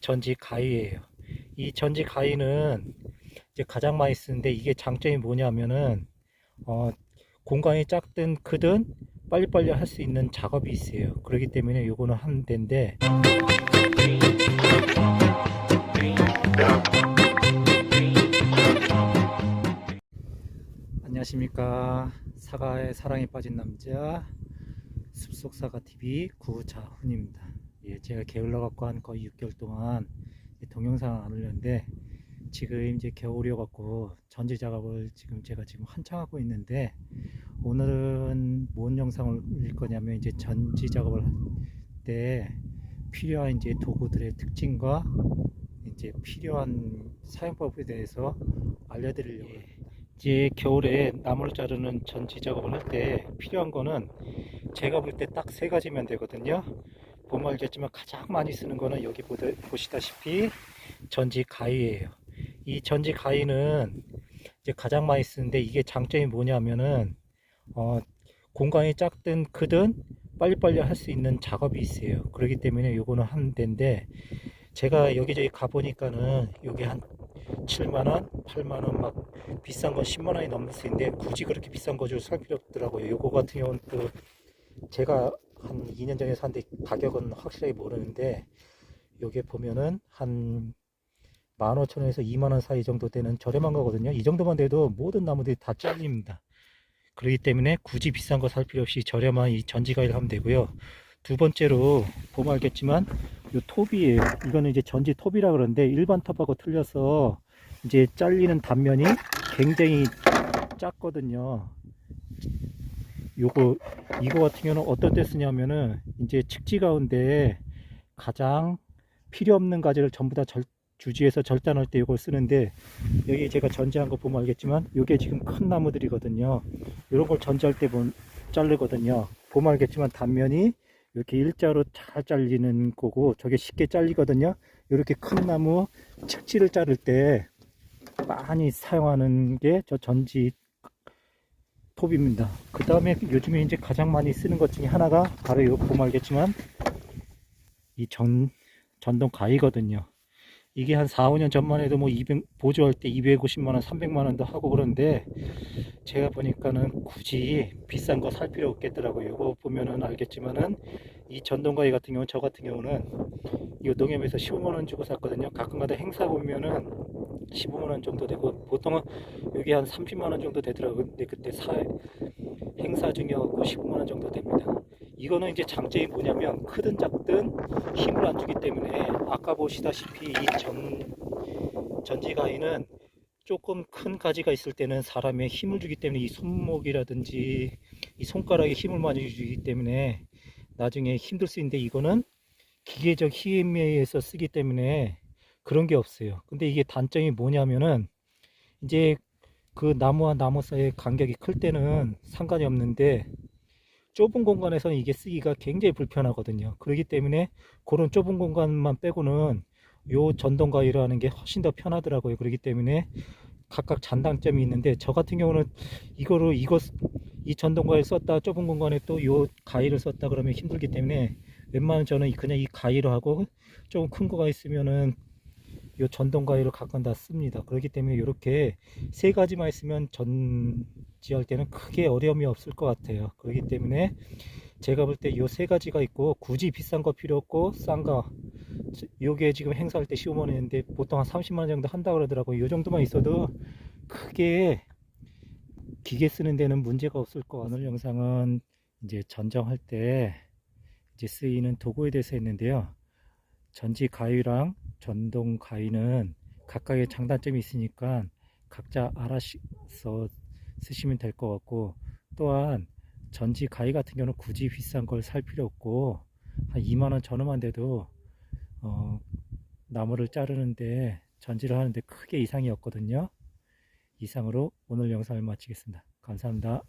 전지 가위예요. 이 전지 가위는 이제 가장 많이 쓰는데 이게 장점이 뭐냐면은 어, 공간이 작든 크든 빨리빨리 할 수 있는 작업이 있어요. 그렇기 때문에 요거는 한 대인데 안녕하십니까 사과에 사랑에 빠진 남자 숲속사과 TV 구자훈입니다. 예, 제가 게을러 갖고 한 거의 6개월 동안 이 동영상을 안 올렸는데 지금 이제 겨울이어 갖고 전지 작업을 지금 제가 지금 한창 하고 있는데 오늘은 뭔 영상을 올릴 거냐면 이제 전지 작업을 할 때 필요한 이제 도구들의 특징과 이제 필요한 사용법에 대해서 알려드리려고 합니다. 이제 겨울에 나무를 자르는 전지 작업을 할 때 필요한 거는 제가 볼 때 딱 세 가지면 되거든요. 보면 알겠지만 가장 많이 쓰는 거는 여기 보시다시피 전지 가위예요. 이 전지 가위는 이제 가장 많이 쓰는데 이게 장점이 뭐냐면은 어, 공간이 작든 크든 빨리빨리 할 수 있는 작업이 있어요. 그렇기 때문에 요거는 한 대인데 제가 여기저기 가보니까는 요게 한 7만원, 8만원 막 비싼 건 10만원이 넘을 수 있는데 굳이 그렇게 비싼 거 주고 살 필요 없더라고요. 요거 같은 경우는 또 제가 한 2년 전에 샀는데 가격은 확실하게 모르는데 요게 보면은 한 15,000원에서 2만원 사이 정도 되는 저렴한 거거든요. 이 정도만 돼도 모든 나무들이 다 잘립니다. 그렇기 때문에 굳이 비싼 거 살 필요 없이 저렴한 이 전지가위를 하면 되고요. 두 번째로 보면 알겠지만 요 톱이에요. 이거는 이제 전지 톱이라 그러는데 일반 톱하고 틀려서 이제 잘리는 단면이 굉장히 작거든요. 요거 이거 같은 경우는 어떤 때 쓰냐면은 이제 측지 가운데 가장 필요 없는 가지를 전부 다 절, 주지에서 절단할 때 이걸 쓰는데 여기 제가 전지한 거 보면 알겠지만 이게 지금 큰 나무들이거든요. 이런 걸 전지할 때 보면 자르거든요. 보면 알겠지만 단면이 이렇게 일자로 잘 잘리는 거고 저게 쉽게 잘리거든요. 이렇게 큰 나무 측지를 자를 때 많이 사용하는 게 저 전지 톱입니다. 그 다음에 요즘에 이제 가장 많이 쓰는 것 중에 하나가 바로 이거 보면 알겠지만 이 전, 전동 가위거든요. 이게 한 4, 5년 전만 해도 뭐 200, 보조할 때 250만원, 300만원도 하고 그런데 제가 보니까는 굳이 비싼 거 살 필요 없겠더라고요. 이거 보면은 알겠지만은 이 전동 가위 같은 경우는 저 같은 경우는 이 농협에서 15만원 주고 샀거든요. 가끔가다 행사 보면은 15만원 정도 되고 보통은 여기 한 30만원 정도 되더라고요. 근데 그때 사, 행사 중이었고 15만원 정도 됩니다. 이거는 이제 장점이 뭐냐면 크든 작든 힘을 안 주기 때문에 아까 보시다시피 이 전, 전지가위는 조금 큰 가지가 있을 때는 사람의 힘을 주기 때문에 이 손목이라든지 이 손가락에 힘을 많이 주기 때문에 나중에 힘들 수 있는데 이거는 기계적 힘에 의해서 쓰기 때문에 그런 게 없어요. 근데 이게 단점이 뭐냐면은 이제 그 나무와 나무 사이의 간격이 클 때는 상관이 없는데 좁은 공간에서는 이게 쓰기가 굉장히 불편하거든요. 그렇기 때문에 그런 좁은 공간만 빼고는 요 전동 가위를 하는 게 훨씬 더 편하더라고요. 그렇기 때문에 각각 장단점이 있는데 저 같은 경우는 이거로 이거 이 전동 가위를 썼다 좁은 공간에 또 요 가위를 썼다 그러면 힘들기 때문에 웬만하면 저는 그냥 이 가위로 하고 조금 큰 거가 있으면은 요 전동 가위로 가끔 다 씁니다. 그렇기 때문에 이렇게 세 가지만 있으면 전지할 때는 크게 어려움이 없을 것 같아요. 그렇기 때문에 제가 볼때요세 가지가 있고 굳이 비싼 거 필요 없고 싼 거 요게 지금 행사할 때 15만 원인데 보통 한 30만 원 정도 한다 그러더라고요. 요 정도만 있어도 크게 기계 쓰는 데는 문제가 없을 것 같아요. 오늘 영상은 이제 전정할 때 이제 쓰이는 도구에 대해서 했는데요. 전지 가위랑 전동 가위는 각각의 장단점이 있으니까 각자 알아서 쓰시면 될 것 같고 또한 전지 가위 같은 경우는 굳이 비싼 걸 살 필요 없고 한 2만원 전후만 돼도 어, 나무를 자르는데 전지를 하는데 크게 이상이 없거든요. 이상으로 오늘 영상을 마치겠습니다. 감사합니다